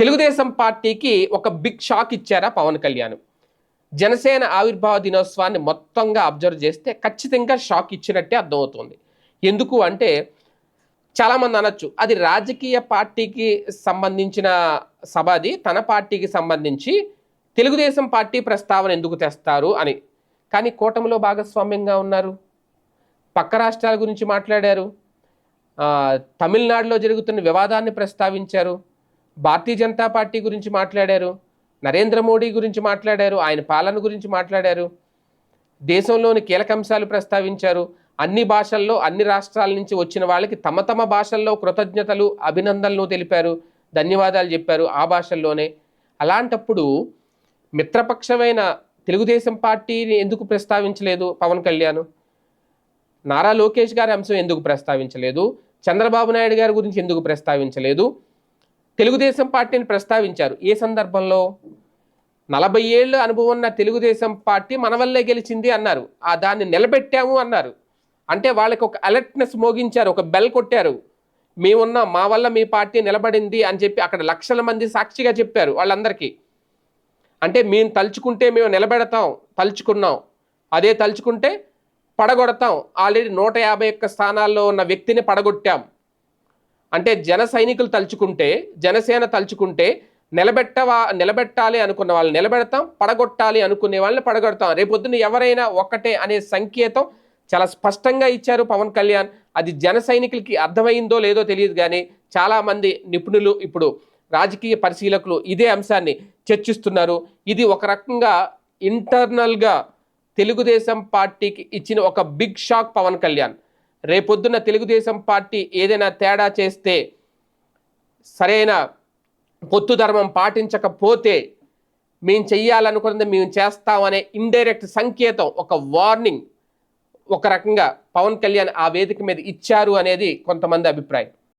తెలుగుదేశం పార్టీకి ఒక big shock ఇచ్చారా పవన్ కళ్యాణ్. జనసేన ఆవిర్భావ దినోత్సవాన్ని మొత్తంగా అబ్జర్వ్ చేస్తే ఖచ్చితంగా షాక్ ఇచ్చినట్టే అర్థమవుతుంది. ఎందుకు అంటే చాలామంది అనొచ్చు అది రాజకీయ పార్టీకి సంబంధించిన సభ అది తన పార్టీకి సంబంధించి తెలుగుదేశం పార్టీ ప్రస్తావన ఎందుకు తెస్తారు అని. కానీ కూటమిలో భాగస్వామ్యంగా ఉన్నారు. పక్క రాష్ట్రాల గురించి మాట్లాడారు. తమిళనాడులో జరుగుతున్న వివాదాన్ని ప్రస్తావించారు. భారతీయ జనతా పార్టీ గురించి మాట్లాడారు నరేంద్ర మోడీ గురించి మాట్లాడారు ఆయన పాలన గురించి మాట్లాడారు దేశంలోని కీలక అంశాలు ప్రస్తావించారు. అన్ని భాషల్లో అన్ని రాష్ట్రాల నుంచి వచ్చిన వాళ్ళకి తమ తమ భాషల్లో కృతజ్ఞతలు అభినందనలు తెలిపారు ధన్యవాదాలు చెప్పారు ఆ భాషల్లోనే. అలాంటప్పుడు మిత్రపక్షమైన తెలుగుదేశం పార్టీని ఎందుకు ప్రస్తావించలేదు పవన్ కళ్యాణ్? నారా లోకేష్ గారి అంశం ఎందుకు ప్రస్తావించలేదు? చంద్రబాబు నాయుడు గారి గురించి ఎందుకు ప్రస్తావించలేదు? తెలుగుదేశం పార్టీని ప్రస్తావించారు. ఏ సందర్భంలో? నలభై ఏళ్ళు అనుభవం ఉన్న తెలుగుదేశం పార్టీ మన వల్లే గెలిచింది అన్నారు. ఆ దాన్ని నిలబెట్టాము అన్నారు. అంటే వాళ్ళకి ఒక అలర్ట్నెస్ మోగించారు ఒక బెల్ కొట్టారు. మేమున్న మా వల్ల మీ పార్టీ నిలబడింది అని చెప్పి అక్కడ లక్షల మంది సాక్షిగా చెప్పారు వాళ్ళందరికీ. అంటే మేము తలుచుకుంటే మేము నిలబెడతాం తలుచుకున్నాం. అదే తలుచుకుంటే పడగొడతాం. ఆల్రెడీ నూట యాభై ఒక్క స్థానాల్లో ఉన్న వ్యక్తిని పడగొట్టాం. అంటే జన సైనికులు తలుచుకుంటే జనసేన తలుచుకుంటే నిలబెట్టవా నిలబెట్టాలి అనుకున్న వాళ్ళని నిలబెడతాం పడగొట్టాలి అనుకునే వాళ్ళని పడగొడతాం. రేపొద్దున ఎవరైనా ఒక్కటే అనే సంకేతం చాలా స్పష్టంగా ఇచ్చారు పవన్ కళ్యాణ్. అది జన సైనికులకి అర్థమైందో లేదో తెలియదు కానీ చాలామంది నిపుణులు ఇప్పుడు రాజకీయ పరిశీలకులు ఇదే అంశాన్ని చర్చిస్తున్నారు. ఇది ఒక రకంగా ఇంటర్నల్గా తెలుగుదేశం పార్టీకి ఇచ్చిన ఒక బిగ్ షాక్ పవన్ కళ్యాణ్. రేపొద్దున తెలుగుదేశం పార్టీ ఏదైనా తేడా చేస్తే సరైన పొత్తు ధర్మం పాటించకపోతే మేము చెయ్యాలనుకున్నది మేము చేస్తామనే ఇండైరెక్ట్ సంకేతం ఒక వార్నింగ్ ఒక రకంగా పవన్ కళ్యాణ్ ఆ వేదిక మీద ఇచ్చారు అనేది కొంతమంది అభిప్రాయం.